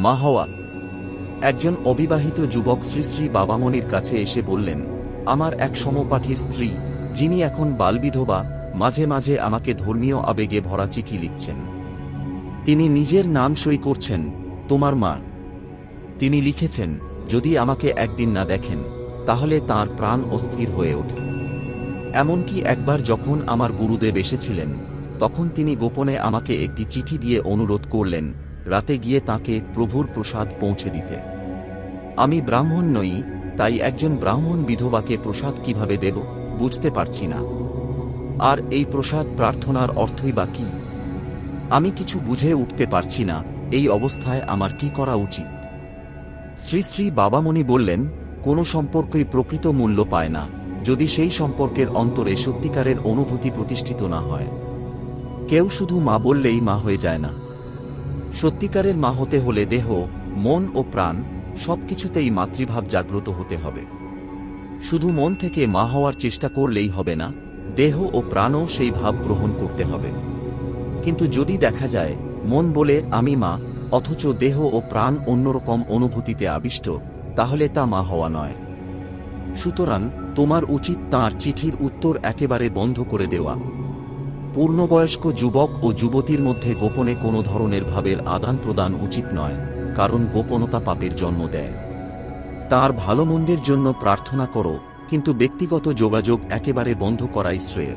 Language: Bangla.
মা হওয়া। একজন অবিবাহিত যুবক শ্রী শ্রী বাবামণির কাছে এসে বললেন, আমার এক সমপাঠী স্ত্রী, যিনি এখন বালবিধবা, মাঝে মাঝে আমাকে ধর্মীয় আবেগে ভরা চিঠি লিখছেন। তিনি নিজের নাম সই করছেন, তোমার মা। তিনি লিখেছেন, যদি আমাকে একদিন না দেখেন, তাহলে তার প্রাণ অস্থির হয়ে ওঠে। এমনকি একবার যখন আমার গুরুদেব এসেছিলেন, তখন তিনি গোপনে আমাকে একটি চিঠি দিয়ে অনুরোধ করলেন রাতে গিয়ে তাকে প্রভুর প্রসাদ পৌঁছে দিতে। আমি ব্রাহ্মণ নই, তাই একজন ব্রাহ্মণ বিধবাকে প্রসাদ কীভাবে দেব বুঝতে পারছি না। আর এই প্রসাদ প্রার্থনার অর্থই বা কি? আমি কিছু বুঝে উঠতে পারছি না, এই অবস্থায় আমার কি করা উচিত? শ্রী শ্রী বাবামণি বললেন, কোনো সম্পর্কই প্রকৃত মূল্য পায় না, যদি সেই সম্পর্কের অন্তরে সত্যিকারের অনুভূতি প্রতিষ্ঠিত না হয়। কেউ শুধু মা বললেই মা হয়ে যায় না। সত্যিকারের মা হতে হলে দেহ, মন ও প্রাণ সবকিছুতেই মাতৃভাব জাগ্রত হতে হবে। শুধু মন থেকে মা হওয়ার চেষ্টা করলেই হবে না, দেহ ও প্রাণও সেই ভাব গ্রহণ করতে হবে। কিন্তু যদি দেখা যায়, মন বলে, আমি মা, অথচ দেহ ও প্রাণ অন্যরকম অনুভূতিতে আবিষ্ট, তাহলে তা মা হওয়া নয়। সুতরাং তোমার উচিত তাঁর চিঠির উত্তর একেবারে বন্ধ করে দেওয়া। পূর্ণবয়স্ক যুবক ও যুবতীর মধ্যে গোপনে কোনো ধরনের ভাবের আদান প্রদান উচিত নয়, কারণ গোপনতা পাপের জন্ম দেয়। তার ভালো মন্দের জন্য প্রার্থনা করো, কিন্তু ব্যক্তিগত যোগাযোগ একেবারে বন্ধ করাই শ্রেয়।